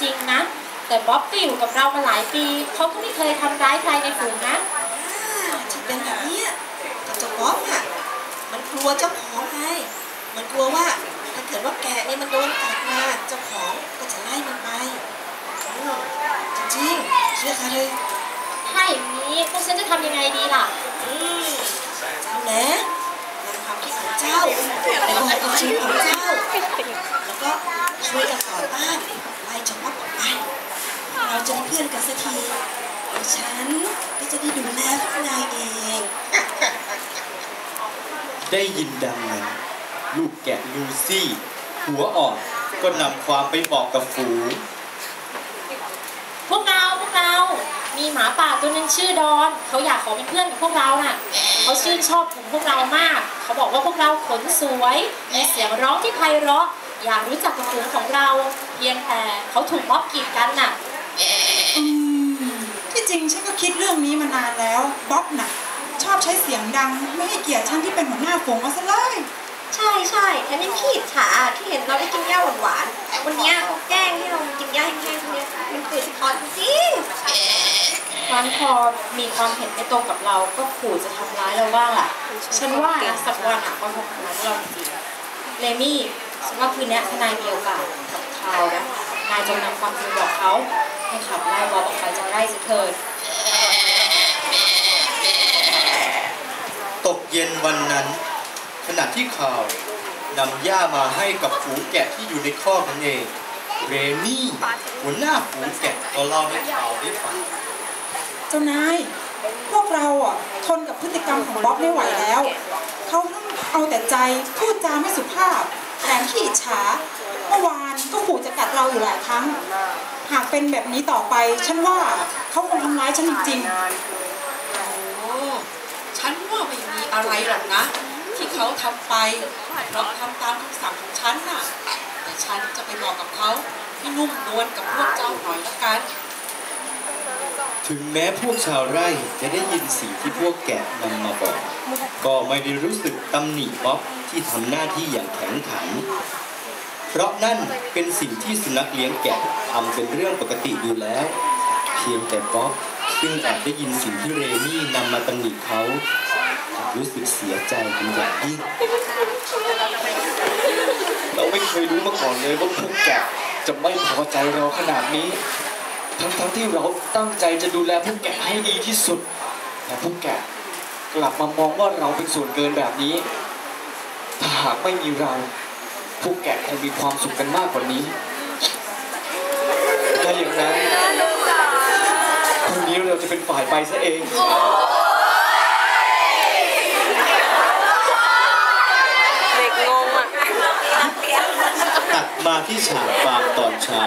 จริงนะ แต่บ๊อบก็อยู่กับเรามาหลายปี เขาก็ไม่เคยทำร้ายใครในฝูงนะที่เป็นแบบเนี้ยแต่เจ้าป๊อปเนี่ยมันกลัวเจ้าของไงมันกลัวว่าถ้าเกิดว่าแกะเนี่ยมันโดนกัดมาเจ้าของก็จะไล่มันไปอืมจริงๆเชื่อค่ะเลยถ้าอย่างนี้พวกฉันจะทำยังไงดีล่ะอืมเจ้านะนำความคิดของเจ้าไปบอกกับชีวิตของเจ้า แล้วก็ช่วยกันต่อต้าน ไล่เจ้าป๊อปออกไปเราจะได้เพื่อนกันสักทีแล้วฉันก็จะได้ดูแลพวกนายเอง ได้ยินดังนั้น ลูกแกะลูซี่ หัวอ่อนก็นำความไปบอกกับฝูงพวกเราพวกเรา มีหมาป่าตัวหนึงชื่อดอน เขาอยากขอเป็นเพื่อนกับพวกเราน่ะ เขาชื่นชอบกลุ่มพวกเรามาก เขาบอกว่าพวกเราขนสวย มีเสียงร้องที่ไพเราะ อยากรู้จักกับกลุ่มของเรา เพียงแต่เขาถูกม็อบกีดกันน่ะอืมที่จริงฉันก็คิดเรื่องนี้มานานแล้วบ๊อบน่ะ ชอบใช้เสียงดัง ไม่ให้เกียรติฉันที่เป็นหัวหน้าฝูงเอาซะเลยใช่ใช่แถมยังพี่อิจฉาที่เห็นเราได้กินหญ้าหวานๆวันเนี้ยเขาแกล้งให้เรากินหญ้าแห้งๆคนเนี้ยมันเกิดคอนจริงครั้งพอมีความเห็นไม่ตรงกับเราก็ขู่จะทำร้ายเราบ้างแหละฉันว่านะสักวันอะเขาคงทำร้ายเราจริงๆเลมี่ ฉันว่าคืนนี้ถ้านายมีโอกาสกับคาวนะนายจงนำความจริงบอกเขา ให้ขับไล่บอบออกไปจากไร่สิเถิดตกเย็นวันนั้น ขณะที่ข่าวนำหญ้ามาให้กับฝูงแกะที่อยู่ในคอกนั่นเอง เรมี่หัวหน้าฝูงแกะก็เล่าให้ข่าวได้ฟังเจ้านาย พวกเราอะทนกับพฤติกรรมของบ๊อบไม่ไหวแล้ว เขาทั้งเอาแต่ใจพูดจาไม่สุภาพ แถมขี้อิจฉาเมื่อวานก็ขู่จะกัดเราอยู่หลายครั้ง หากเป็นแบบนี้ต่อไป ฉันว่าเขาคงทำร้ายฉันจริงๆโอ้ฉันว่าไม่มีอะไรหรอกนะ ที่เขาทำไปเราทำตามคำสั่งของฉันน่ะ แต่ฉันจะไปบอกกับเขาให้นุ่มนวลกับพวกเจ้าหน่อยละกัน ถึงแม้พวกชาวไร่จะได้ยินสิ่งที่พวกแกะนำมาบอก ก็ไม่ได้รู้สึกตำหนิบ๊อบที่ทำหน้าที่อย่างแข็งขัน เพราะนั่นเป็นสิ่งที่สุนัขเลี้ยงแกะทำเป็นเรื่องปกติอยู่แล้ว เพียงแต่บ๊อบซึ่งแอบได้ยินสิ่งที่เรมี่นำมาตำหนิเขารู้สึกเสียใจเป็นอย่างยิ่งเราไม่เคยรู้มาก่อนเลยว่าพวกแกะจะไม่พอใจเราขนาดนี้ ทั้งๆที่เราตั้งใจจะดูแลพวกแกะให้ดีที่สุด แต่พวกแกะกลับมามองว่าเราเป็นส่วนเกินแบบนี้ ถ้าหากไม่มีเราพวกแกะคงมีความสุขกันมากกว่านี้ถ้าอย่างนั้นพรุ่งนี้เราจะเป็นฝ่ายไปซะเองตัดมาที่ฉากฟางตอนเช้า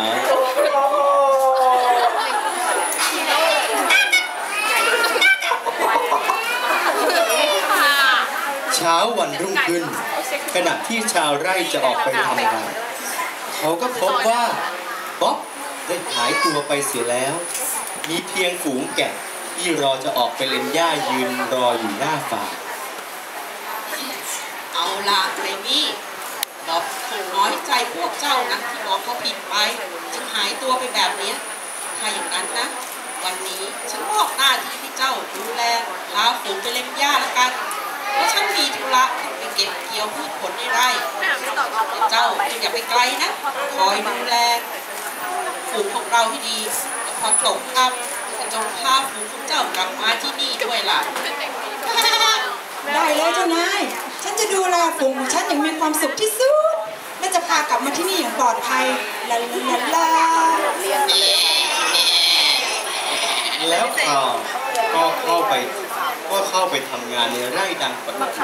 เช้าวันรุ่งขึ้น ขณะที่ชาวไร่จะออกไปทำงานเขาก็พบว่าบ๊อบได้หายตัวไปเสียแล้ว มีเพียงฝูงแกะที่รอจะออกไปเล่นหญ้ายืนรออยู่หน้าฟาร์มเอาล่ะเรมี่เราคงน้อยใจพวกเจ้านะที่บอกเขาผิดไปจึงหายตัวไปแบบนี้ถ้าอย่างนั้นนะ วันนี้ฉันมอบหน้าที่ให้เจ้าดูแลพาฝูงไปเล่นหญ้าละกัน เพราะฉันมีธุระต้องไปเก็บเกี่ยวพืชผลในไร่เจ้าจงอย่าไปไกลนะ คอยดูแลฝูงของเราให้ดีแล้วพอตกค่ำก็จงพาฝูงของเจ้ากลับมาที่นี่ด้วยล่ะ ได้เลยเจ้านาย ฉันจะดูแลฝูงของฉันอย่างมีความสุขที่สุด และจะพากลับมาที่นี่อย่างปลอดภัยลาลาลาแล้วข่าวก็เข้าไป ก็เข้าไปทำงานในไร่ดังปกติ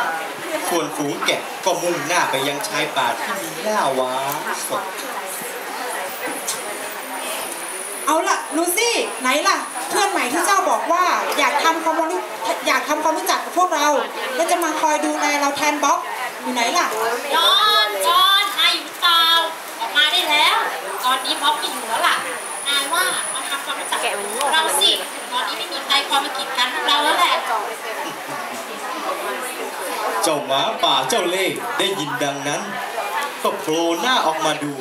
ส่วนฝูงแกะก็มุ่งหน้าไปยังชายป่าที่มีหญ้าหวานสดเอาล่ะลูซี่ไหนล่ะ เพื่อนใหม่ที่เจ้าบอกว่า อยากทำความรู้อยากทำความรู้จักกับพวกเรา และจะมาคอยดูแลเราแทนบ๊อบอยู่ไหนล่ะจอนจอนนายอยู่หรือเปล่าออกมาได้แล้ว ตอนนี้บ๊อบไม่อยู่แล้วล่ะนายว่ามา ทำความรู้จักกับเราสิตอนนี้ไม่มีใครคอยมากีดกันพวกเราแล้วแหละเจ้าหมาป่าเจ้าเล่ห์ได้ยินดังนั้น ก็โผล่หน้าออกมาดู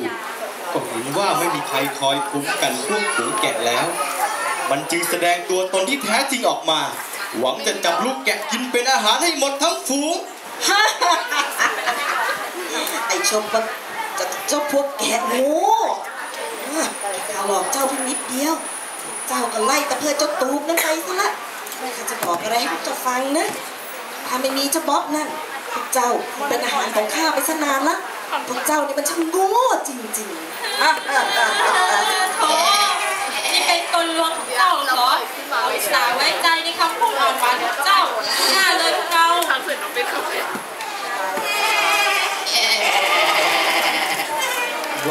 ก็ก็เห็นว่าไม่มีใครคอยคุ้มกันพวกฝูงแกะแล้ว มันจึงแสดงตัวตนที่แท้จริงออกมา หวังจะจับลูกแกะกินเป็นอาหารให้หมดทั้งฝูงไอ้ชมมันจะเจ้าพวกแกะงู ข้าหลอกเจ้าเพียงนิดเดียว เจ้าก็ไล่ตะเพิดเจ้าตูบนั่นไปซะละข้าจะบอกอะไรให้พวกเจ้าฟังนะ ถ้าไม่มีเจ้าบ๊อบนั่นพวกเจ้าเป็นอาหารของข้าไปซะนานละพวกเจ้านี่มันช่างโง่จริงๆโถนี่เป็นตนลวงของเจ้าเหรอเราอุตส่าห์ไว้ใจในคำพูดอ่อนหวานของเจ้าหน้าเลยพวกเรา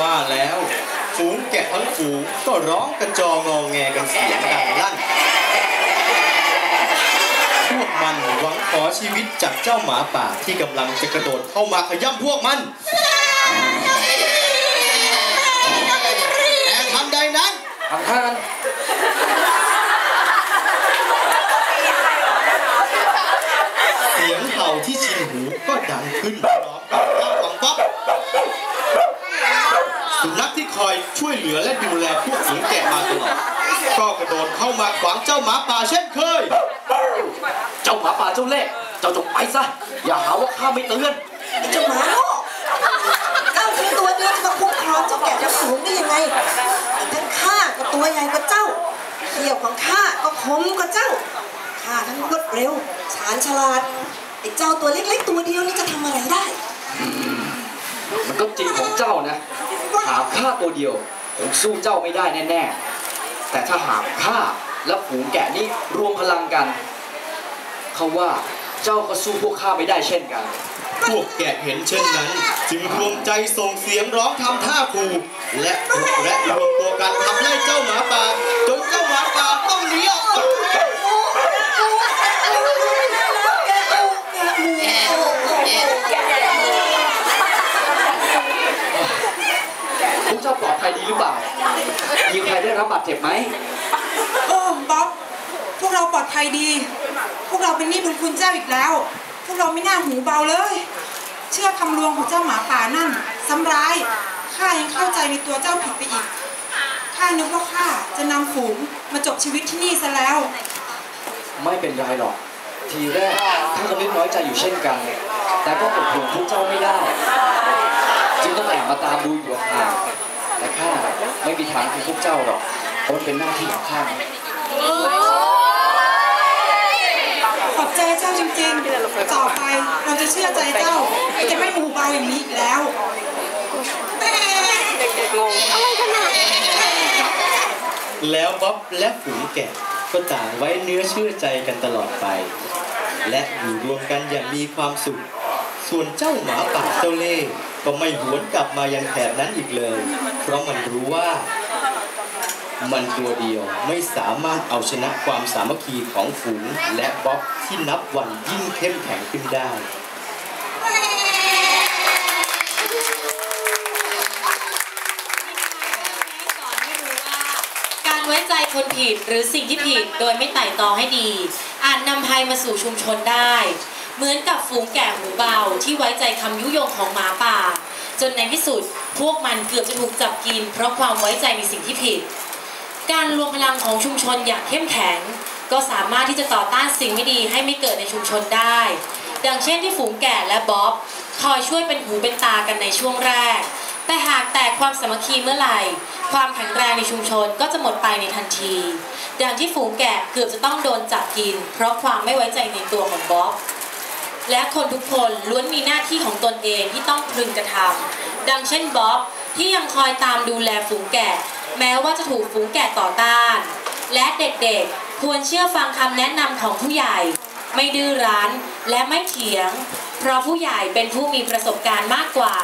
ว่าแล้ว ฝูงแกะทั้งฝูงก็ร้องกระจองอแงกันเสียงดังลั่น พวกมันหวังขอชีวิตจากเจ้าหมาป่าที่กำลังจะกระโดดเข้ามาขย้ำพวกมันแต่ทันใดนั้นทำท่านเสียงเห่าที่ชินหูก็ดังขึ้นพร้อมกับเจ้าของบ๊อบสุนัขที่คอยช่วย เหลือและดูแลพวกฝูงแกะมาตลอดก็กระโดดเข้ามาขวางเจ้าหมาป่าเช่นเคย เจ้าหมาป่าเจ้าเล่ห์เจ้าจงไปซะ อย่าหาว่าข้าไม่เตือนไอ้เจ้าหมาโง่เจ้าคือตัวเดียวจะมาคุ้มครองเจ้าแก่เจ้าสูงได้ยังไงไอ้ทั้งข้าก็ตัวใหญ่กว่าเจ้าเขี้ยวของข้าก็คมกว่าเจ้า ข้าทั้งรวดเร็วชาญฉลาด ไอ้เจ้าตัวเล็กๆตัวเดียวนี่จะทำอะไรได้ มันก็จริงของเจ้านะ หากข้าตัวเดียว ผมสู้เจ้าไม่ได้แน่ๆ แต่ถ้าหากข้าและฝูงแกะนี้รวมพลังกัน เขาว่าเจ้าก็สู้พวกข้าไม่ได้เช่นกัน พวกแกะเห็นเช่นนั้น จึงรวมใจส่งเสียงร้องทำท่าคูและและรวมตัวกันทำไล่เจ้าหมาป่าจนเจ้าหมาป่าต้องหนีออกไป พวกเจ้าปลอดภัยดี หรือเปล่า มีใครได้รับบาดเจ็บไหมโอ้บ๊อบพวกเราปลอดภัยดี พวกเราเป็นหนี้บุญคุณเจ้าอีกแล้ว พวกเราไม่น่าหูเบาเลย เชื่อคำลวงของเจ้าหมาป่านั่นซ้ำร้ายข้ายังเข้าใจในตัวเจ้าผิดไปอีกข้านึกว่าข้าจะนำฝูงมาจบชีวิตที่นี่ซะแล้ว ไม่เป็นไรหรอก ทีแรกข้าก็นึกน้อยใจอยู่เช่นกัน แต่ก็อดห่วงพวกเจ้าไม่ได้ จึงต้องแอบมาตามดูอยู่ห่างๆแต่ ข้าไม่มีทางคือพวกเจ้าหรอกเพราะมันเป็นหน้าที่ของข้าขอบใจเจ้าจริงๆ ต่อไปเราจะเชื่อใจเจ้าจะไม่หูเบาอย่างนี้อีกแล้วแล้วบ๊อบและฝูงแกะก็ต่างไว้เนื้อเชื่อใจกันตลอดไป และอยู่รวมกันอย่างมีความสุข ส่วนเจ้าหมาป่าเจ้าเล่ห์ก็ไม่หวนกลับมายังแถบนั้นอีกเลย เพราะมันรู้ว่า มันตัวเดียวไม่สามารถเอาชนะความสามัคคีของฝูงและบ๊อบที่นับวันยิ่งเข้มแข็งขึ้นได้การไว้ใจคนผิดหรือสิ่งที่ผิดโดยไม่ไต่ตองให้ดี อาจนำภัยมาสู่ชุมชนได้ เหมือนกับฝูงแกะหูเบาที่ไว้ใจคำยุยงของหมาป่า จนในที่สุดพวกมันเกือบจะถูกจับกิน เพราะความไว้ใจในสิ่งที่ผิด การรวมพลังของชุมชนอย่างเข้มแข็ง ก็สามารถที่จะต่อต้านสิ่งไม่ดีให้ไม่เกิดในชุมชนได้ ดังเช่นที่ฝูงแกะและบ๊อบคอยช่วยเป็นหูเป็นตากันในช่วงแรก แต่หากแตกความสามัคคีเมื่อไหร่ ความแข็งแรงในชุมชนก็จะหมดไปในทันที ดังที่ฝูงแกะเกือบจะต้องโดนจับกิน เพราะความไม่ไว้ใจในตัวของบ๊อบ และคนทุกคนล้วนมีหน้าที่ของตนเองที่ต้องพึงกระทำดังเช่นบ๊อบที่ยังคอยตามดูแลฝูงแกะ แม้ว่าจะถูกฝูงแกะต่อต้าน และเด็กๆควรเชื่อฟังคำแนะนำของผู้ใหญ่ ไม่ดื้อรั้นและไม่เถียง เพราะผู้ใหญ่เป็นผู้มีประสบการณ์มากกว่า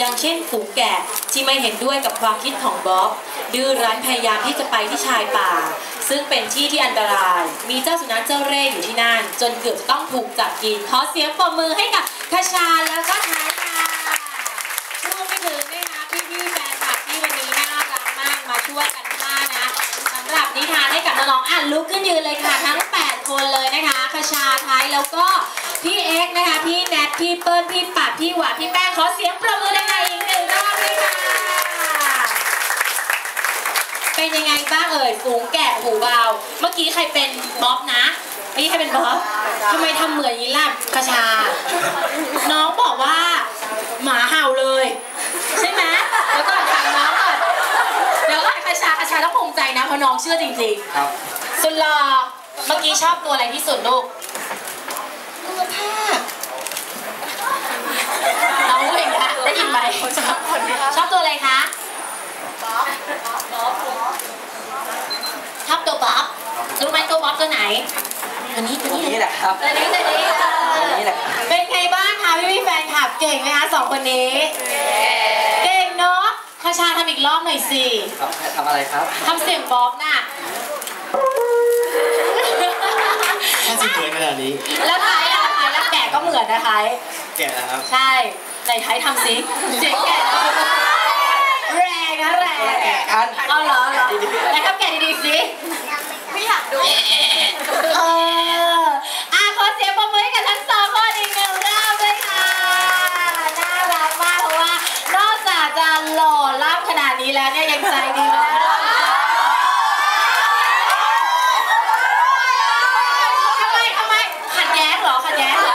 ดังเช่นฝูงแกะที่ไม่เห็นด้วยกับความคิดของบ๊อบดื้อรั้นพยายามที่จะไปที่ชายป่า ซึ่งเป็นที่ที่อันตราย มีเจ้าสุนัขเจ้าเร่อยู่ที่นั่น จนเกือบจะต้องถูกจับกิน ขอเสียงปรบมือให้กับคชาแล้วก็ทายค่ะรวมไปถึงนะคะพี่ๆแฟนคลับที่วันนี้น่ารักมากมาช่วยกันฆ่านะสำหรับนิทานให้กับน้องๆอ่านลุกขึ้นยืนเลยค่ะทั้ง 8 คนเลยนะคะคชาทายแล้วก็พี่เอ็กนะคะพี่แนทพี่เปิ้ลพี่ปัดพี่หวานพี่แป้งขอเสียงปรบมือดังๆอีกหนึ่งรอบเลยค่ะ เป็นยังไงบ้างเอ่ ยฝูงแกะหูเบาเมื่อกี้ใครเป็นบ๊อบนะเมื่อกี้ใครเป็นบ๊อบทำไมทำเหมือนอย่างนี้ล่ะกระชา น้องบอกว่า หมาเห่าเลย ใช่ไหมแล้วก็ถามน้องก่อนเดี๋ยวก่อนกระชากระชาต้องภูมิใจนะเพราะน้องเชื่อจริงครับ ๆสุดหล่อเมื่อกี้ชอบตัวอะไรที่สุดลูกตัวผ้าน้องเองนะได้ยินไหมชอบตัวอะไรคะชอบ ตัวบ๊อบรู้ไหมตัวบ๊อบตัวไหนตัวนี้ตัวนี้นี่แหละครับตัวนี้ตัวนี้เออนี่แหละเป็นไงบ้างคะพี่พี่ๆแฟนคลับเก่งไหมคะสองคนนี้เก่งเนาะคาชาทำอีกรอบหน่อยสิครับทำอะไรครับทำเสียงบ๊อบน่ะถ้าสิเหมือนขนาดนี้แล้วไทยอะไทยแล้วแกะก็เหมือนนะไทยแกะนะครับใช่ไหนไทยทำสิเสียงแกะแรงนะแรงแกะกันเอาเหรอเหรอไหนทำแกะดีๆสิ ไม่อยากดู เอออะขอเสียงปรบมือให้กับทั้งสองคนอีกหนึ่งรอบเลยค่ะ น่ารักมากเพราะว่า นอกจากจะหล่อล่ำขนาดนี้แล้วเนี่ยยังใจดีมากทำไมทำไมขัดแย้งเหรอขัดแย้งเหรอ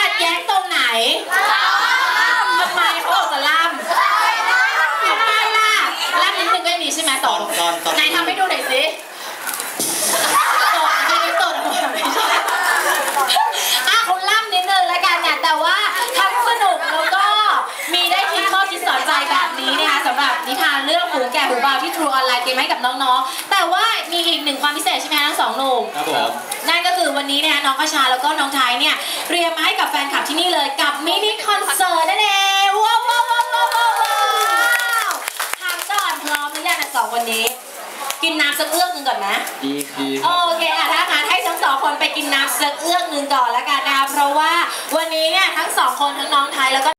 ขัดแย้งตรงไหนทำไมเขาบอกจะล่ำทำไมล่ะล่ำนิดนึงก็ยังดีใช่ไหมสอง ตอนตอน ไหนทำให้ดูหน่อยสิ ตดไม่ได้ตดออกมาไม่ใช่อะคุณล่ำนิดนึงแล้วกันเนี่ยแต่ว่าทั้งสนุกแล้วก็มีได้คิดข้อคิดสอนใจแบบนี้นะคะสำ หรับนิทานเรื่องหูแก่หูเบาที่ True Online เตรียมให้กับน้องๆ แต่ว่ามีอีกหนึ่งความพิเศษใช่ไหมคะทั้งสองหนุ่มครับผมนั่นก็คือวันนี้เนี่ยน้องกระชาแล้วก็น้องไทยเนี่ยเตรียมมาให้กับแฟนคลับที่นี่เลยกับมินิคอนเสิร์ตนั่นเองว้าวว้าวว้าวว้าวว้าวว้าวถามก่อนพร้อมหรือยังทั้งสองคนนี้ กินน้ำสักเอื้อกหนึงก่อนไหมดีดีโอเคอะถ้างั้นให้ทั้งสองคนไปกินน้ำสักเอื้อกหนึงก่อนแล้วกันนะคะเพราะว่าวันนี้เนี่ยทั้งสองคนทั้งน้องไทยแล้วก็